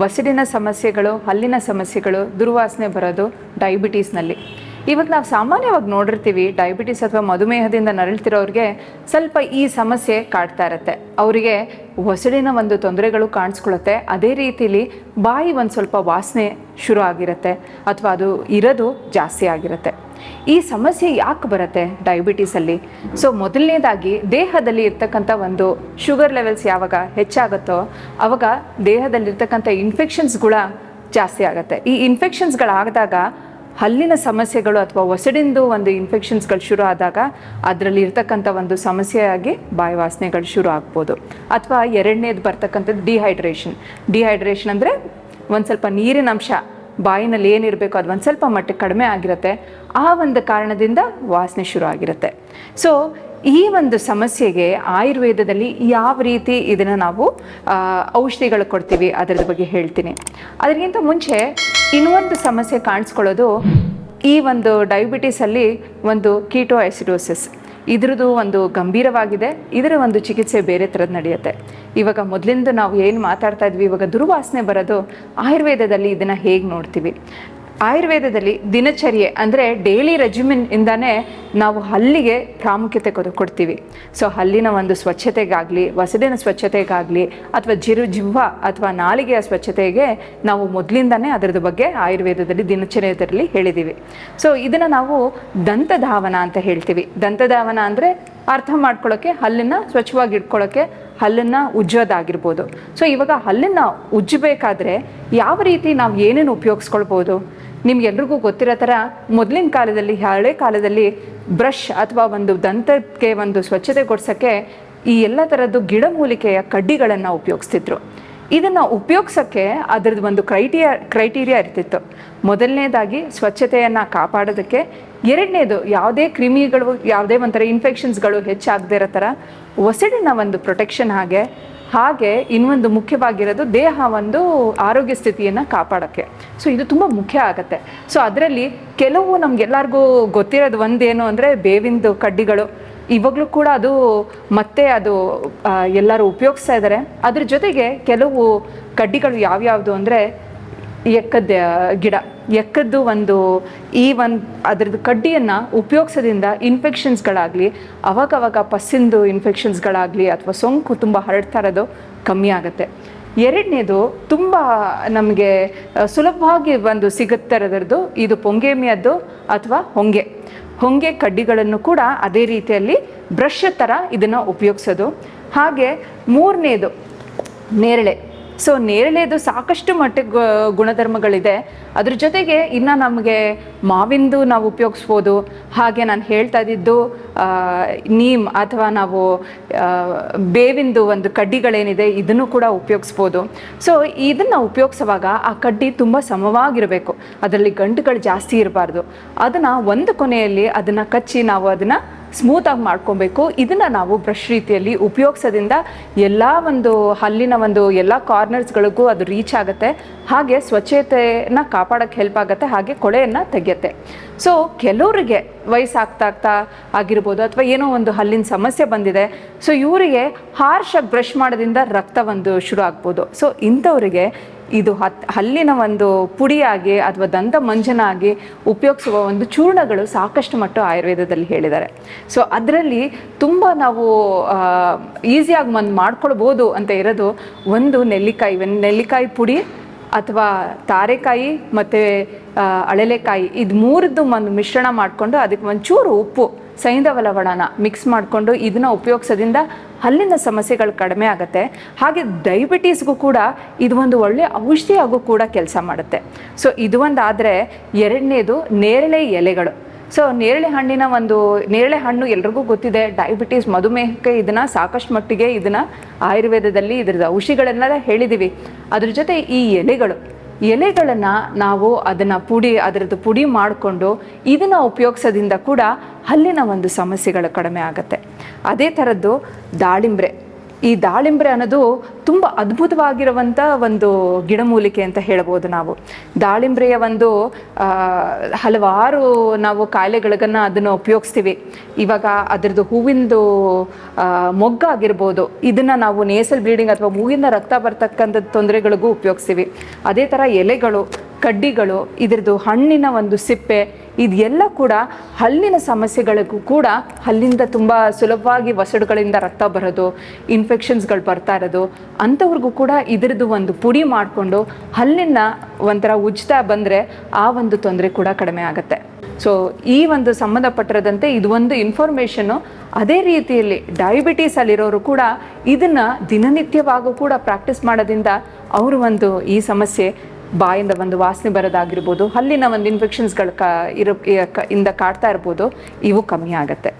ವಸಡಿನ ಸಮಸ್ಯೆಗಳು, ಹಲ್ಲಿನ ಸಮಸ್ಯೆಗಳು, ದುರ್ವಾಸನೆ ಬರೋದು ಡಯಾಬಿಟೀಸ್ನಲ್ಲಿ ಇವಾಗ ನಾವು ಸಾಮಾನ್ಯವಾಗಿ ನೋಡಿರ್ತೀವಿ ಡಯಾಬಿಟಿಸ್ ಅಥವಾ ಮಧುಮೇಹದಿಂದ ನರಳ್ತಿರೋರಿಗೆ ಸ್ವಲ್ಪ ಈ ಸಮಸ್ಯೆ ಕಾಡ್ತಾ ಇರುತ್ತೆ. ಅವರಿಗೆ ಹೊಸಡಿನ ಒಂದು ತೊಂದರೆಗಳು ಕಾಣಿಸ್ಕೊಳ್ಳುತ್ತೆ ಅದೇ ರೀತಿಲಿ ಬಾಯಿ ಒಂದು ಸ್ವಲ್ಪ ವಾಸನೆ ಶುರು ಆಗಿರುತ್ತೆ. ಅಥವಾ ಅದು ಇರೋದು ಜಾಸ್ತಿ ಆಗಿರುತ್ತೆ. ಈ ಸಮಸ್ಯೆ ಯಾಕೆ ಬರುತ್ತೆ ಡಯಾಬಿಟೀಸಲ್ಲಿ ಸೊ ಮೊದಲನೇದಾಗಿ ದೇಹದಲ್ಲಿ ಇರ್ತಕ್ಕಂಥ ಒಂದು ಶುಗರ್ ಲೆವೆಲ್ಸ್ ಯಾವಾಗ ಹೆಚ್ಚಾಗುತ್ತೋ, ಅವಾಗ ದೇಹದಲ್ಲಿರ್ತಕ್ಕಂಥ ಇನ್ಫೆಕ್ಷನ್ಸ್ಗಳ ಜಾಸ್ತಿ ಆಗುತ್ತೆ. ಈ ಇನ್ಫೆಕ್ಷನ್ಸ್ಗಳಾಗದಾಗ ಹಲ್ಲಿನ ಸಮಸ್ಯೆಗಳು ಅಥವಾ ಒಸಡಿಂದು ಒಂದು ಇನ್ಫೆಕ್ಷನ್ಸ್ಗಳು ಶುರು ಆದಾಗ ಅದರಲ್ಲಿ ಇರ್ತಕ್ಕಂಥ ಒಂದು ಸಮಸ್ಯೆಯಾಗಿ ಬಾಯಿ ವಾಸನೆಗಳು ಶುರು ಆಗ್ಬೋದು. ಅಥವಾ ಎರಡನೇದು ಬರ್ತಕ್ಕಂಥದ್ದು ಡಿಹೈಡ್ರೇಷನ್ ಡಿಹೈಡ್ರೇಷನ್ ಅಂದರೆ ಒಂದು ಸ್ವಲ್ಪ ನೀರಿನ ಅಂಶ. ಬಾಯಿನಲ್ಲಿ ಏನಿರಬೇಕು ಅದು ಒಂದು ಸ್ವಲ್ಪ ಮಟ್ಟಕ್ಕೆ ಕಡಿಮೆ ಆಗಿರುತ್ತೆ. ಆ ಒಂದು ಕಾರಣದಿಂದ ವಾಸನೆ ಶುರು ಆಗಿರುತ್ತೆ. ಸೊ ಈ ಒಂದು ಸಮಸ್ಯೆಗೆ ಆಯುರ್ವೇದದಲ್ಲಿ ಯಾವ ರೀತಿ ಇದನ್ನು ನಾವು ಔಷಧಿಗಳು ಕೊಡ್ತೀವಿ ಅದರ ಬಗ್ಗೆ ಹೇಳ್ತೀನಿ. ಅದಕ್ಕಿಂತ ಮುಂಚೆ ಇನ್ನೊಂದು ಸಮಸ್ಯೆ ಕಾಣಿಸ್ಕೊಳ್ಳೋದು ಈ ಒಂದು ಡಯಾಬಿಟೀಸಲ್ಲಿ ಒಂದು ಕೀಟೋ ಆಸಿಡೋಸಿಸ್ ಇದ್ರದ್ದು ಒಂದು ಗಂಭೀರವಾಗಿದೆ. ಇದರ ಒಂದು ಚಿಕಿತ್ಸೆ ಬೇರೆ ಥರದ್ದು ನಡೆಯುತ್ತೆ. ಇವಾಗ ಮೊದಲಿಂದ ನಾವು ಏನು ಮಾತಾಡ್ತಾ ಇದ್ವಿ, ಇವಾಗ ದುರ್ವಾಸನೆ ಬರೋದು ಆಯುರ್ವೇದದಲ್ಲಿ ಇದನ್ನು ಹೇಗೆ ನೋಡ್ತೀವಿ. ಆಯುರ್ವೇದದಲ್ಲಿ ದಿನಚರ್ಯೆ ಅಂದರೆ ಡೈಲಿ ರೆಜ್ಯುಮಿನ್ ಇಂದನೇ ನಾವು ಹಲ್ಲಿಗೆ ಪ್ರಾಮುಖ್ಯತೆ ಕೊಡು, ಕೊಡ್ತೀವಿ. ಸೊ ಹಲ್ಲಿನ ಒಂದು ಸ್ವಚ್ಛತೆಗಾಗಲಿ ವಸಡಿನ ಸ್ವಚ್ಛತೆಗಾಗಲಿ, ಅಥವಾ ಜಿರು ಜಿವ್ವ ಅಥವಾ ನಾಲಿಗೆಯ ಸ್ವಚ್ಛತೆಗೆ ನಾವು ಮೊದಲಿಂದನೇ ಅದರದ ಬಗ್ಗೆ ಆಯುರ್ವೇದದಲ್ಲಿ ದಿನಚರ್ಯದಲ್ಲಿ ಹೇಳಿದ್ದೀವಿ ಸೊ ಇದನ್ನು ನಾವು ದಂತಧಾವನ ಅಂತ ಹೇಳ್ತೀವಿ. ದಂತಧಾವನ ಅಂದರೆ ಅರ್ಥ ಮಾಡ್ಕೊಳ್ಳೋಕ್ಕೆ ಹಲ್ಲನ್ನು ಸ್ವಚ್ಛವಾಗಿ ಇಟ್ಕೊಳ್ಳೋಕ್ಕೆ ಹಲ್ಲನ್ನು ಉಜ್ಜೋದಾಗಿರ್ಬೋದು. ಸೊ ಇವಾಗ ಹಲ್ಲನ್ನು ಉಜ್ಜಬೇಕಾದ್ರೆ ಯಾವ ರೀತಿ ನಾವು ಏನೇನು ಉಪಯೋಗಿಸ್ಕೊಳ್ಬೋದು? ನಿಮ್ಗೆಲ್ರಿಗೂ ಗೊತ್ತಿರೋ ಥರ ಮೊದಲಿನ ಕಾಲದಲ್ಲಿ, ಹಳೆ ಕಾಲದಲ್ಲಿ ಬ್ರಷ್ ಅಥವಾ ಒಂದು ದಂತಕ್ಕೆ ಒಂದು ಸ್ವಚ್ಛತೆ ಕೊಡ್ಸೋಕ್ಕೆ ಈ ಎಲ್ಲ ಥರದ್ದು ಗಿಡಮೂಲಿಕೆಯ ಕಡ್ಡಿಗಳನ್ನು ಉಪಯೋಗಿಸ್ತಿದ್ರು. ಇದನ್ನು ಉಪಯೋಗ್ಸೋಕ್ಕೆ ಅದರದ್ದು ಒಂದು ಕ್ರೈಟೀರಿಯ, ಕ್ರೈಟೀರಿಯಾ ಇರ್ತಿತ್ತು. ಮೊದಲನೇದಾಗಿ ಸ್ವಚ್ಛತೆಯನ್ನು ಕಾಪಾಡೋದಕ್ಕೆ, ಎರಡನೇದು ಯಾವುದೇ ಕ್ರಿಮಿಗಳು, ಯಾವುದೇ ಒಂಥರ ಇನ್ಫೆಕ್ಷನ್ಸ್ಗಳು ಹೆಚ್ಚಾಗದೇ ಇರೋ ಥರ ಒಸಡಿನ ಒಂದು ಪ್ರೊಟೆಕ್ಷನ್ ಹಾಗೆ ಹಾಗೆ ಇನ್ನೊಂದು ಮುಖ್ಯವಾಗಿರೋದು ದೇಹ ಒಂದು ಆರೋಗ್ಯ ಸ್ಥಿತಿಯನ್ನು ಕಾಪಾಡೋಕ್ಕೆ. ಸೊ ಇದು ತುಂಬ ಮುಖ್ಯ ಆಗುತ್ತೆ. ಸೊ ಅದರಲ್ಲಿ ಕೆಲವು ನಮಗೆಲ್ಲರಿಗೂ ಗೊತ್ತಿರೋದು ಒಂದೇನು ಅಂದರೆ ಬೇವಿಂದು ಕಡ್ಡಿಗಳು. ಇವಾಗಲೂ ಕೂಡ ಅದು ಮತ್ತೆ ಅದು ಎಲ್ಲರೂ ಉಪಯೋಗಿಸ್ತಾ ಇದ್ದಾರೆ ಅದ್ರ ಜೊತೆಗೆ ಕೆಲವು ಕಡ್ಡಿಗಳು ಯಾವ್ಯಾವುದು ಅಂದರೆ ಎಕ್ಕದ ಗಿಡ. ಎಕ್ಕದ್ದು ಒಂದು ಈ ಒಂದು ಅದ್ರದ್ದು ಕಡ್ಡಿಯನ್ನು ಉಪಯೋಗಿಸೋದ್ರಿಂದ ಇನ್ಫೆಕ್ಷನ್ಸ್ಗಳಾಗಲಿ ಅವಾಗವಾಗ ಪಸ್ಸಿಂದು ಇನ್ಫೆಕ್ಷನ್ಸ್ಗಳಾಗಲಿ ಅಥವಾ ಸೋಂಕು ತುಂಬ ಹರಡ್ತಾ ಇರೋದು ಕಮ್ಮಿ ಆಗುತ್ತೆ. ಎರಡನೇದು ತುಂಬ ನಮಗೆ ಸುಲಭವಾಗಿ ಒಂದು ಸಿಗುತ್ತೆ ಇರೋದ್ರದ್ದು ಇದು ಪೊಂಗೇಮಿಯದ್ದು ಅಥವಾ ಹೊಂಗೆ. ಹೊಂಗೆ ಕಡ್ಡಿಗಳನ್ನು ಕೂಡ ಅದೇ ರೀತಿಯಲ್ಲಿ ಬ್ರಷ್ ಥರ ಇದನ್ನು ಉಪಯೋಗಿಸೋದು. ಹಾಗೆ ಮೂರನೇದು, ನೇರಳೆ. ಸೊ ನೇರಳೆದು ಸಾಕಷ್ಟು ಮಟ್ಟಿಗೆ ಗುಣಧರ್ಮಗಳಿದೆ. ಅದ್ರ ಜೊತೆಗೆ ಇನ್ನು ನಮಗೆ ಮಾವಿಂದು ನಾವು ಉಪಯೋಗಿಸ್ಬೋದು. ಹಾಗೆ ನಾನು ಹೇಳ್ತಾ ಇದ್ದಿದ್ದು ನೀಮ್ ಅಥವಾ ನಾವು ಬೇವಿಂದು ಒಂದು ಕಡ್ಡಿಗಳೇನಿದೆ, ಇದನ್ನು ಕೂಡ ಉಪಯೋಗಿಸ್ಬೋದು. ಸೊ ಇದನ್ನು ಉಪಯೋಗಿಸುವಾಗ ಆ ಕಡ್ಡಿ ತುಂಬ ಸಮವಾಗಿರಬೇಕು. ಅದರಲ್ಲಿ ಗಂಟುಗಳು ಜಾಸ್ತಿ ಇರಬಾರ್ದು. ಅದನ್ನು ಒಂದು ಕೊನೆಯಲ್ಲಿ ಅದನ್ನು ಕಚ್ಚಿ ನಾವು ಅದನ್ನು ಸ್ಮೂತಾಗಿ ಮಾಡ್ಕೊಬೇಕು. ಇದನ್ನು ನಾವು ಬ್ರಷ್ ರೀತಿಯಲ್ಲಿ ಉಪಯೋಗಿಸೋದ್ರಿಂದ ಎಲ್ಲ ಒಂದು ಹಲ್ಲಿನ ಒಂದು ಎಲ್ಲ ಕಾರ್ನರ್ಸ್ಗಳಿಗೂ ಅದು ರೀಚ್ ಆಗುತ್ತೆ. ಹಾಗೆ ಸ್ವಚ್ಛತೆನ ಕಾಪಾಡೋಕ್ಕೆ ಹೆಲ್ಪ್ ಆಗುತ್ತೆ. ಹಾಗೆ ಕೊಳೆಯನ್ನು ತೆಗೆಯುತ್ತೆ. ಸೊ ಕೆಲವರಿಗೆ ವಯಸ್ಸಾಗ್ತಾ ಆಗ್ತಾ ಆಗಿರ್ಬೋದು ಅಥವಾ ಏನೋ ಒಂದು ಹಲ್ಲಿನ ಸಮಸ್ಯೆ ಬಂದಿದೆ. ಸೊ ಇವರಿಗೆ ಹಾರ್ಶಾಗಿ ಬ್ರಷ್ ಮಾಡೋದ್ರಿಂದ ರಕ್ತ ಒಂದು ಶುರು ಆಗ್ಬೋದು. ಸೊ ಇಂಥವರಿಗೆ ಇದು ಹತ್, ಹಲ್ಲಿನ ಒಂದು ಪುಡಿಯಾಗಿ ಅಥವಾ ದಂತ ಮಂಜನಾಗಿ ಉಪಯೋಗಿಸುವ ಒಂದು ಚೂರ್ಣಗಳು ಸಾಕಷ್ಟು ಮಟ್ಟು ಆಯುರ್ವೇದದಲ್ಲಿ ಹೇಳಿದ್ದಾರೆ. ಸೊ ಅದರಲ್ಲಿ ತುಂಬ ನಾವು ಈಸಿಯಾಗಿ ಒಂದು ಮಾಡ್ಕೊಳ್ಬೋದು ಅಂತ ಇರೋದು ಒಂದು ನೆಲ್ಲಿಕಾಯಿ ನೆಲ್ಲಿಕಾಯಿ ಪುಡಿ ಅಥವಾ ತಾರೆಕಾಯಿ ಮತ್ತು ಅಳಲೆಕಾಯಿ. ಇದು ಮೂರದ್ದು ಒಂದು ಮಿಶ್ರಣ ಮಾಡಿಕೊಂಡು ಅದಕ್ಕೆ ಒಂಚೂರು ಉಪ್ಪು, ಸೈಂಧವ ಲವಣನ ಮಿಕ್ಸ್ ಮಾಡಿಕೊಂಡು ಇದನ್ನ ಉಪಯೋಗಿಸೋದ್ರಿಂದ ಹಲ್ಲಿನ ಸಮಸ್ಯೆಗಳು ಕಡಿಮೆ ಆಗುತ್ತೆ. ಹಾಗೆ ಡಯಬಿಟೀಸ್ಗೂ ಕೂಡ ಇದು ಒಂದು ಒಳ್ಳೆಯ ಔಷಧಿಯಾಗೂ ಕೂಡ ಕೆಲಸ ಮಾಡುತ್ತೆ. ಸೊ ಇದು ಒಂದಾದರೆ ಎರಡನೇದು ನೇರಳೆ ಎಲೆಗಳು. ಸೊ ನೇರಳೆ ಹಣ್ಣಿನ ಒಂದು, ನೇರಳೆ ಹಣ್ಣು ಎಲ್ರಿಗೂ ಗೊತ್ತಿದೆ ಡಯಾಬಿಟೀಸ್ ಮಧುಮೇಹಕ್ಕೆ ಇದನ್ನು ಸಾಕಷ್ಟು ಮಟ್ಟಿಗೆ ಇದನ್ನು ಆಯುರ್ವೇದದಲ್ಲಿ ಇದ್ರದ್ದು ಔಷಧಿಗಳನ್ನೆಲ್ಲ ಹೇಳಿದ್ದೀವಿ ಅದ್ರ ಜೊತೆ ಈ ಎಲೆಗಳು ಎಲೆಗಳನ್ನು ನಾವು ಅದನ್ನು ಪುಡಿ, ಅದರದ್ದು ಪುಡಿ ಮಾಡಿಕೊಂಡು ಇದನ್ನು ಉಪಯೋಗಿಸೋದ್ರಿಂದ ಕೂಡ ಹಲ್ಲಿನ ಒಂದು ಸಮಸ್ಯೆಗಳು ಕಡಿಮೆ ಆಗುತ್ತೆ. ಅದೇ ಥರದ್ದು ದಾಳಿಂಬ್ರೆ. ಈ ದಾಳಿಂಬ್ರೆ ಅನ್ನೋದು ತುಂಬ ಅದ್ಭುತವಾಗಿರುವಂಥ ಒಂದು ಗಿಡಮೂಲಿಕೆ ಅಂತ ಹೇಳ್ಬೋದು ನಾವು. ದಾಳಿಂಬ್ರೆಯ ಒಂದು ಹಲವಾರು ನಾವು ಕಾಯಿಲೆಗಳಿಗನ್ನು ಅದನ್ನು ಉಪಯೋಗಿಸ್ತೀವಿ. ಇವಾಗ ಅದರದ್ದು ಹೂವಿಂದು ಮೊಗ್ಗಾಗಿರ್ಬೋದು ಇದನ್ನು ನಾವು ನೇಸಲ್ ಬ್ಲೀಡಿಂಗ್ ಅಥವಾ ಹೂವಿನ ರಕ್ತ ಬರ್ತಕ್ಕಂಥ ತೊಂದರೆಗಳಿಗೂ ಉಪಯೋಗಿಸ್ತೀವಿ. ಅದೇ ಥರ ಎಲೆಗಳು, ಕಡ್ಡಿಗಳು, ಇದರದ್ದು ಹಣ್ಣಿನ ಒಂದು ಸಿಪ್ಪೆ ಇದೆಲ್ಲ ಕೂಡ ಹಲ್ಲಿನ ಸಮಸ್ಯೆಗಳಿಗೂ ಕೂಡ ಹಲ್ಲಿಂದ ತುಂಬ ಸುಲಭವಾಗಿ ವಸಡುಗಳಿಂದ ರಕ್ತ ಬರೋದು ಇನ್ಫೆಕ್ಷನ್ಸ್ಗಳು ಬರ್ತಾ ಇರೋದು, ಅಂಥವ್ರಿಗೂ ಕೂಡ ಇದರದ್ದು ಒಂದು ಪುಡಿ ಮಾಡಿಕೊಂಡು ಹಲ್ಲಿನ ಒಂಥರ ಉಜ್ತಾ ಬಂದರೆ ಆ ಒಂದು ತೊಂದರೆ ಕೂಡ ಕಡಿಮೆ ಆಗುತ್ತೆ. ಸೊ ಈ ಒಂದು ಸಂಬಂಧಪಟ್ಟಿರೋದಂತೆ ಇದು ಒಂದು ಇನ್ಫಾರ್ಮೇಷನ್ನು ಅದೇ ರೀತಿಯಲ್ಲಿ ಡಯಾಬಿಟೀಸ್ ಅಲ್ಲಿರೋರು ಕೂಡ ಇದನ್ನು ದಿನನಿತ್ಯವಾಗೂ ಕೂಡ ಪ್ರಾಕ್ಟೀಸ್ ಮಾಡೋದ್ರಿಂದ ಅವರು ಒಂದು ಈ ಸಮಸ್ಯೆ ಬಾಯಿಂದ ಒಂದು ವಾಸನೆ ಬರೋದಾಗಿರ್ಬೋದು ಹಲ್ಲಿನ ಒಂದು ಇನ್ಫೆಕ್ಷನ್ಸ್ಗಳು ಕ ಇರೋ ಇಂದ ಕಾಡ್ತಾ ಇರ್ಬೋದು, ಇವು ಕಮ್ಮಿ ಆಗುತ್ತೆ.